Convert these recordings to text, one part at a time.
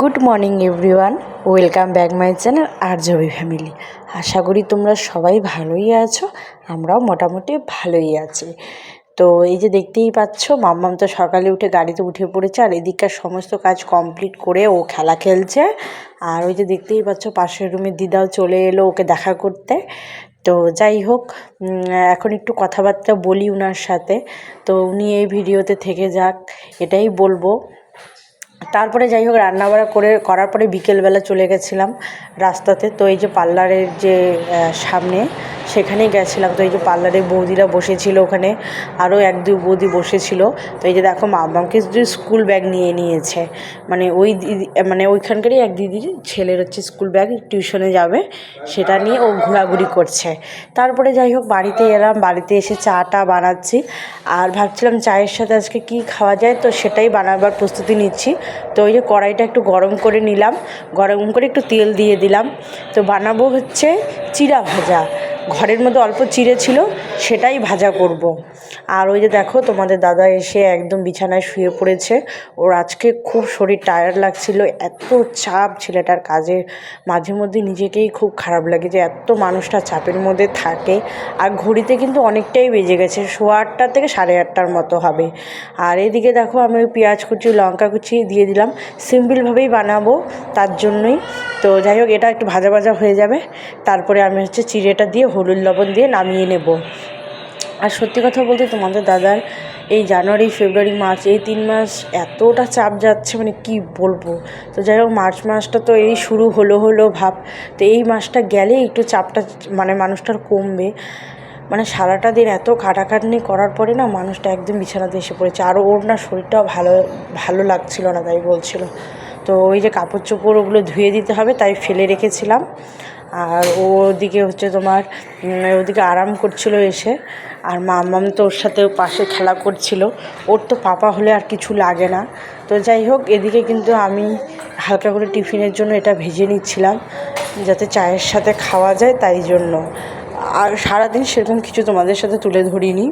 Good morning everyone, welcome back my channel R Joby family. আশা করি তোমরা সবাই ভালোই আছো, আমরাও মোটামুটি ভালোই আছি। তো এই যে দেখতেই পাচ্ছ, মাম্মাম তো সকালে উঠে গাড়িতে উঠে পড়েছে, আর এদিককার সমস্ত কাজ কমপ্লিট করে ও খেলা খেলছে। আর ওই যে দেখতেই পাচ্ছ, পাশের রুমের দিদাও চলে এলো ওকে দেখা করতে। তো যাই হোক এখন একটু কথাবার্তা বলি ওনার সাথে। তো উনি এই ভিডিওতে থেকে যাক, এটাই বলব। তারপরে যাই হোক, রান্নাবাড়া করে, করার পরে বিকেলবেলা চলে গেছিলাম রাস্তাতে। তো এই যে পার্লারের যে সামনে, সেখানেই গেছিলাম। তো এই যে পার্লারে বৌদিরা বসেছিল ওখানে, আরও এক দুই বৌদি বসেছিল। তো এই যে দেখো, মামাকে শুধু স্কুল ব্যাগ নিয়ে নিয়েছে। মানে ওই দিদি মানে ওইখানকারই এক দিদির ছেলের হচ্ছে স্কুল ব্যাগ, টিউশনে যাবে। সেটা নিয়ে ও ঘোরাঘুরি করছে। তারপরে যাই হোক, বাড়িতে এলাম। বাড়িতে এসে চাটা বানাচ্ছি। আর ভাবছিলাম চায়ের সাথে আজকে কি খাওয়া যায়, তো সেটাই বানাবার প্রস্তুতি নিচ্ছি। তো ওই যে কড়াইটা একটু গরম করে নিলাম, গরম করে একটু তেল দিয়ে দিলাম। তো বানাবো হচ্ছে চিরা ভাজা। ঘরের মধ্যে অল্প চিড়ে ছিল, সেটাই ভাজা করব। আর ওই যে দেখো, তোমাদের দাদা এসে একদম বিছানায় শুয়ে পড়েছে। ওর আজকে খুব শরীর টায়ার্ড লাগছিল, এত চাপ ছেলেটার কাজের। মাঝে মধ্যে নিজেকেই খুব খারাপ লাগে যে এত মানুষটা চাপের মধ্যে থাকে। আর ঘড়িতে কিন্তু অনেকটাই বেজে গেছে, সোয়া আটটা থেকে সাড়ে আটটার মতো হবে। আর এদিকে দেখো, আমি ওই পেঁয়াজ কুচি, লঙ্কা কুচি দিয়ে দিলাম। সিম্পলভাবেই বানাবো, তার জন্যই। তো যাই হোক, এটা একটু ভাজা ভাজা হয়ে যাবে। তারপরে আমি হচ্ছে চিড়েটা দিয়ে হলুদ লবণ দিয়ে নামিয়ে নেব। আর সত্যি কথা বলতে তোমাদের দাদার এই জানুয়ারি, ফেব্রুয়ারি, মার্চ এই তিন মাস এতটা চাপ যাচ্ছে মানে কি বলব? তো যাই হোক, মার্চ মাসটা তো এই শুরু হলো হলো ভাব। তো এই মাসটা গেলে একটু চাপটা মানে মানুষটার কমবে। মানে সারাটা দিন এত খাটাখাটনি করার পরে না মানুষটা একদম বিছানাতে এসে পড়েছে। আর ওর না শরীরটাও ভালো ভালো লাগছিল না, তাই বলছিল। তো ওই যে কাপড় চোপড় ওগুলো ধুয়ে দিতে হবে, তাই ফেলে রেখেছিলাম। আর ও ওদিকে হচ্ছে তোমার ওদিকে আরাম করছিল এসে, আর মামাম তো ওর সাথে পাশে খেলা করছিল। ওর তো পাপা হলে আর কিছু লাগে না। তো যাই হোক, এদিকে কিন্তু আমি হালকা করে টিফিনের জন্য এটা ভেজে নিচ্ছিলাম, যাতে চায়ের সাথে খাওয়া যায় তাই জন্য। আর সারাদিন সেরকম কিছু তোমাদের সাথে তুলে ধরিনি।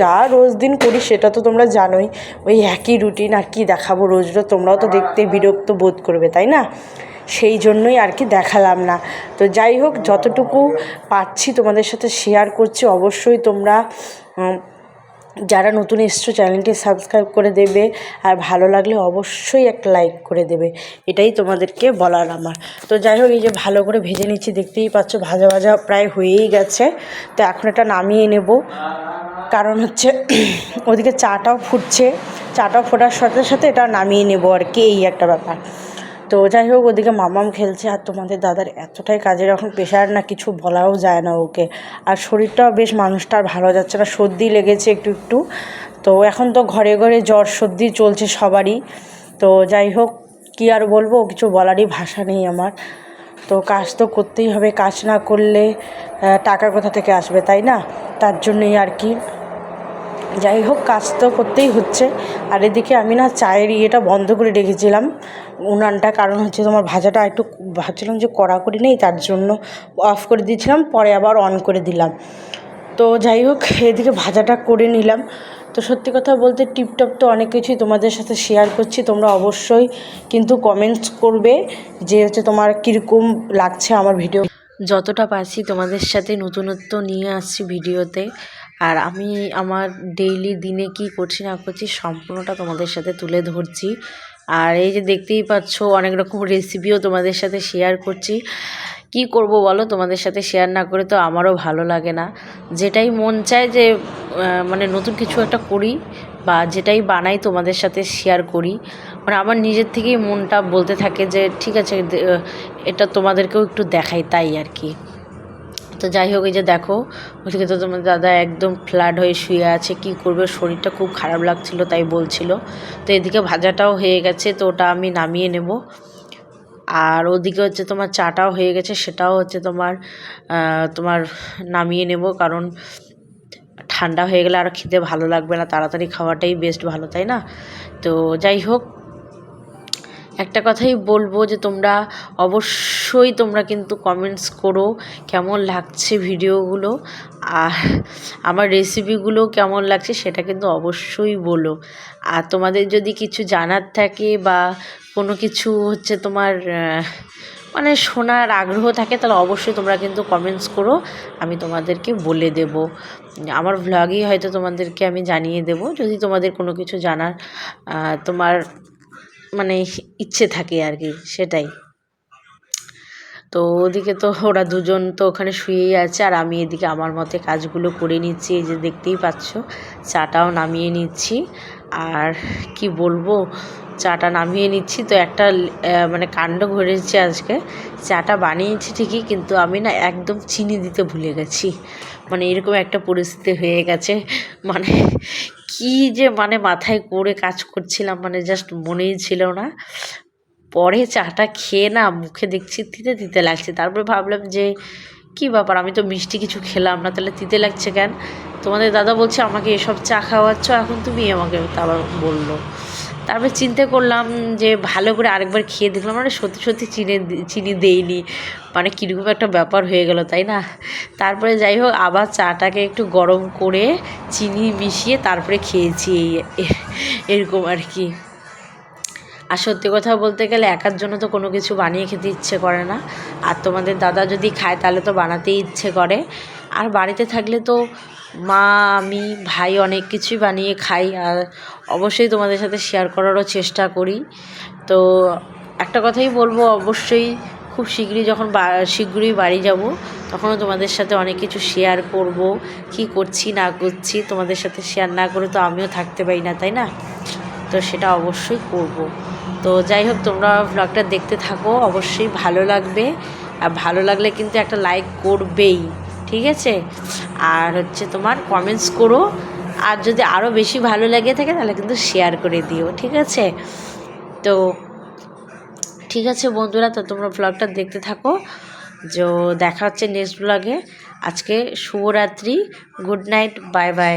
যা রোজ দিন করি সেটা তো তোমরা জানোই, ওই একই রুটিন আর কি দেখাবো রোজ রোজ, তোমরাও তো দেখতে বিরক্ত বোধ করবে, তাই না? সেই জন্যই আর কি দেখালাম না। তো যাই হোক, যতটুকু পারছি তোমাদের সাথে শেয়ার করছি, অবশ্যই তোমরা যারা নতুন এসছো চ্যানেলটি সাবস্ক্রাইব করে দেবে, আর ভালো লাগলে অবশ্যই একটা লাইক করে দেবে। এটাই তোমাদেরকে বলার আমার। তো যাই হোক, এই যে ভালো করে ভেজে নিচ্ছি, দেখতেই পাচ্ছ ভাজা ভাজা প্রায় হয়েই গেছে। তো এখন এটা নামিয়ে নেব। কারণ হচ্ছে ওদিকে চাটাও ফুটছে। চাটাও ফোটার সাথে সাথে এটা নামিয়ে নেব আর কি, এই একটা ব্যাপার। তো যাই হোক, ওদিকে মামাম খেলছে আর তোমাদের দাদার এতটাই কাজের এখন প্রেশার না, কিছু বলাও যায় না ওকে। আর শরীরটাও বেশ মানুষটার ভালো যাচ্ছে না, সর্দি লেগেছে একটু একটু। তো এখন তো ঘরে ঘরে জ্বর, সর্দি চলছে সবারই। তো যাই হোক, কী আর বলব, কিছু বলারই ভাষা নেই আমার। তো কাজ তো করতেই হবে, কাজ না করলে টাকা কোথা থেকে আসবে, তাই না? তার জন্যই আর কি। যাই হোক, কাজ তো করতেই হচ্ছে। আর এদিকে আমি না চায়ের ইয়েটা বন্ধ করে রেখেছিলাম। উনানটা কারণ হচ্ছে তোমার ভাজাটা একটু ভাবছিলাম যে কড়া করে নেই, তার জন্য অফ করে দিয়েছিলাম, পরে আবার অন করে দিলাম। তো যাই হোক, এদিকে ভাজাটা করে নিলাম। তো সত্যি কথা বলতে টিপটপ তো অনেক কিছুই তোমাদের সাথে শেয়ার করছি, তোমরা অবশ্যই কিন্তু কমেন্টস করবে যে হচ্ছে তোমার কীরকম লাগছে আমার ভিডিও যতটা পারছি তোমাদের সাথে নতুনত্ব নিয়ে আসছি ভিডিওতে আর আমি আমার ডেইলি দিনে কি করছি না করছি সম্পূর্ণটা তোমাদের সাথে তুলে ধরছি। আর এই যে দেখতেই পাচ্ছ, অনেক রকম রেসিপিও তোমাদের সাথে শেয়ার করছি। কি করব বলো? তোমাদের সাথে শেয়ার না করে তো আমারও ভালো লাগে না। যেটাই মন চায় যে মানে নতুন কিছু একটা করি বা যেটাই বানাই তোমাদের সাথে শেয়ার করি। মানে আমার নিজের থেকেই মনটা বলতে থাকে যে, ঠিক আছে এটা তোমাদেরকেও একটু দেখাই। তাই আর কি। তো যাই হোক, এই যে দেখো ওদিকে তো তোমার দাদা একদম ফ্ল্যাট হয়ে শুয়ে আছে, কি করবে? শরীরটা খুব খারাপ লাগছিল, তাই বলছিল। তো এদিকে ভাজাটাও হয়ে গেছে, তো ওটা আমি নামিয়ে নেব। আর ওদিকে হচ্ছে তোমার চাটাও হয়ে গেছে, সেটাও হচ্ছে তোমার তোমার নামিয়ে নেব, কারণ ঠান্ডা হয়ে গেলে আর খেতে ভালো লাগবে না, তাড়াতাড়ি খাওয়াটাই বেস্ট ভালো, তাই না? তো যাই হোক একটা কথাই বলব যে তোমরা অবশ্যই তোমরা কিন্তু কমেন্টস করো কেমন লাগছে ভিডিওগুলো আর আমার রেসিপিগুলো কেমন লাগছে সেটা কিন্তু অবশ্যই বলো। আর তোমাদের যদি কিছু জানার থাকে বা কোনো কিছু হচ্ছে তোমার মানে শোনার আগ্রহ থাকে তাহলে অবশ্যই তোমরা কিন্তু কমেন্টস করো, আমি তোমাদেরকে বলে দেব। আমার ভ্লগেই হয়তো তোমাদেরকে আমি জানিয়ে দেব। যদি তোমাদের কোনো কিছু জানার তোমার মানে ইচ্ছে থাকে আর কি সেটাই। তো ওদিকে তো ওরা দুজন তো ওখানে শুয়েই আছে, আর আমি এদিকে আমার মতে কাজগুলো করে নিচ্ছি, এই যে দেখতেই পাচ্ছ, চাটাও নামিয়ে নিচ্ছি। আর কি বলব, চাটা নামিয়ে নিচ্ছি। তো একটা মানে কাণ্ড ঘটেছে আজকে। চাটা বানিয়েছি ঠিকই, কিন্তু আমি না একদম চিনি দিতে ভুলে গেছি। মানে এরকম একটা পরিস্থিতি হয়ে গেছে। মানে কি যে মানে মাথায় করে কাজ করছিলাম মানে জাস্ট মনেই ছিল না। পরে চাটা খেয়ে না মুখে দেখছি, তিতে তিতে লাগছে। তারপরে ভাবলাম যে কি ব্যাপার? আমি তো মিষ্টি কিছু খেলাম না, তাহলে তিতে লাগছে কেন? তোমাদের দাদা বলছে আমাকে এসব চা খাওয়াচ্ছ, এখন তুমি আমাকে আবার বলল। তারপরে চিন্তা করলাম যে ভালো করে আরেকবার খেয়ে দেখলাম মানে সত্যি সত্যি চিনি চিনি দেইনি। মানে কীরকম একটা ব্যাপার হয়ে গেল, তাই না? তারপরে যাই হোক, আবার চাটাকে একটু গরম করে চিনি মিশিয়ে তারপরে খেয়েছি এই, এরকম আর কি। আর সত্যি কথা বলতে গেলে একার জন্য তো কোনো কিছু বানিয়ে খেতে ইচ্ছে করে না। আর তোমাদের দাদা যদি খায় তাহলে তো বানাতেই ইচ্ছে করে। আর বাড়িতে থাকলে তো মা, আমি, ভাই অনেক কিছুই বানিয়ে খাই। আর অবশ্যই তোমাদের সাথে শেয়ার করারও চেষ্টা করি। তো একটা কথাই বলব, অবশ্যই খুব শীঘ্রই যখন শীঘ্রই বাড়ি যাব, তখনও তোমাদের সাথে অনেক কিছু শেয়ার করব। কি করছি, না করছি, তোমাদের সাথে শেয়ার না করে তো আমিও থাকতে পারি না, তাই না? তো সেটা অবশ্যই করব। তো যাই হোক, তোমরা ব্লগটা দেখতে থাকো, অবশ্যই ভালো লাগবে। আর ভালো লাগলে কিন্তু একটা লাইক করবেই, ঠিক আছে? আর হচ্ছে তোমার কমেন্টস করো। আর যদি আরও বেশি ভালো লেগে থাকে, তাহলে কিন্তু শেয়ার করে দিও, ঠিক আছে? তো ঠিক আছে বন্ধুরা, তো তোমরা ব্লগটা দেখতে থাকো। যে দেখা হচ্ছে নেক্সট ব্লগে আজকে শুভরাত্রি গুড নাইট বাই বাই